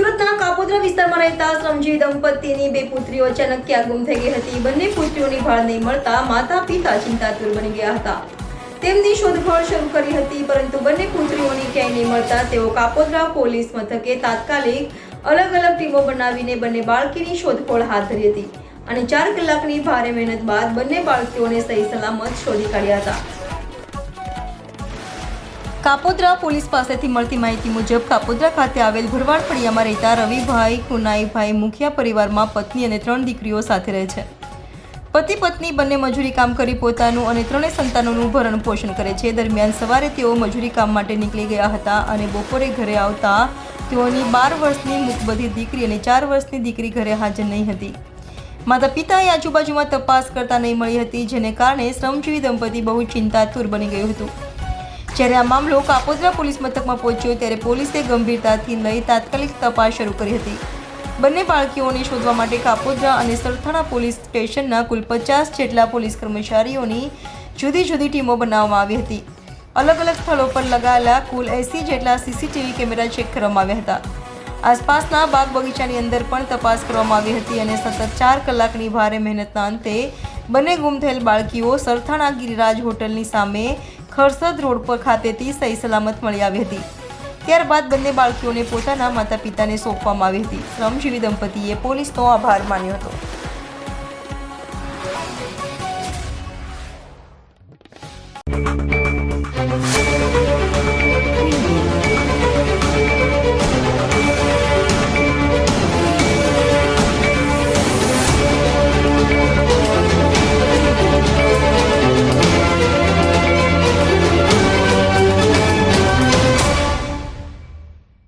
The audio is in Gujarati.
સુરતમાં રહેતા શ્રમજીવી દંપતીની બે પુત્રીઓ અચાનક ક્યાં ગુમ થઈ ગઈ હતી? બંને પુત્રીઓની ભાળ નહીં મળતા માતા પિતા ચિંતાતુર બની ગયા હતા. તેમની શોધખોળ શરૂ કરી હતી, પરંતુ બંને પુત્રીઓની ક્યાંય નહીં મળતા તેઓ કાપોદ્રા પોલીસ મથકે તાત્કાલિક અલગ અલગ ટીમો બનાવીને બંને બાળકીની શોધખોળ હાથ ધરી હતી અને ચાર કલાકની ભારે મહેનત બાદ બંને બાળકીઓને સહી સલામત શોધી કાઢ્યા હતા. કાપોદ્રા પોલીસ પાસેથી મળતી માહિતી મુજબ કાપોદ્રા ખાતે આવેલ ભરવાડ ફળિયામાં રહેતા રવિભાઈ, કુનાઈભાઈ મુખિયા પરિવારમાં પત્ની અને ત્રણ દીકરીઓ સાથે રહે છે. પતિ, પત્ની બંને મજૂરી કામ કરી પોતાનું અને ત્રણેય સંતાનોનું ભરણ પોષણ કરે છે. દરમિયાન સવારે તેઓ મજૂરી કામ માટે નીકળી ગયા હતા અને બપોરે ઘરે આવતા તેઓની બાર વર્ષની મુખબધી દીકરી અને ચાર વર્ષની દીકરી ઘરે હાજર નહીં હતી. માતા પિતાએ આજુબાજુમાં તપાસ કરતા નહીં મળી હતી, જેને કારણે શ્રમજીવી દંપતી બહુ ચિંતાતુર બની ગયું હતું. જ્યારે આ મામલો કાપોદ્રા પોલીસ મથકમાં પહોંચ્યો ત્યારે પોલીસે ગંભીરતાથી લઈ તાત્કાલિક તપાસ શરૂ કરી હતી. બંને બાળકીઓને શોધવા માટે કાપોદ્રા અને સરથાણા પોલીસ સ્ટેશનના કુલ પચાસ જેટલા પોલીસ કર્મચારીઓની જુદી જુદી ટીમો બનાવવામાં આવી હતી. અલગ અલગ સ્થળો પર લગાયેલા કુલ એસી જેટલા સીસીટીવી કેમેરા ચેક કરવામાં આવ્યા હતા. આસપાસના બાગ બગીચાની અંદર પણ તપાસ કરવામાં આવી હતી અને સતત ચાર કલાકની ભારે મહેનતના અંતે બંને ગુમ થયેલ બાળકીઓ સરથાણા ગિરિરાજ હોટલની સામે ખરસદ રોડ પર ખાતેથી સહી સલામત મળી આવી હતી. ત્યારબાદ બંને બાળકીઓને પોતાના માતા પિતાને સોંપવામાં આવી હતી. શ્રમજીવી દંપતીએ પોલીસનો આભાર માન્યો હતો.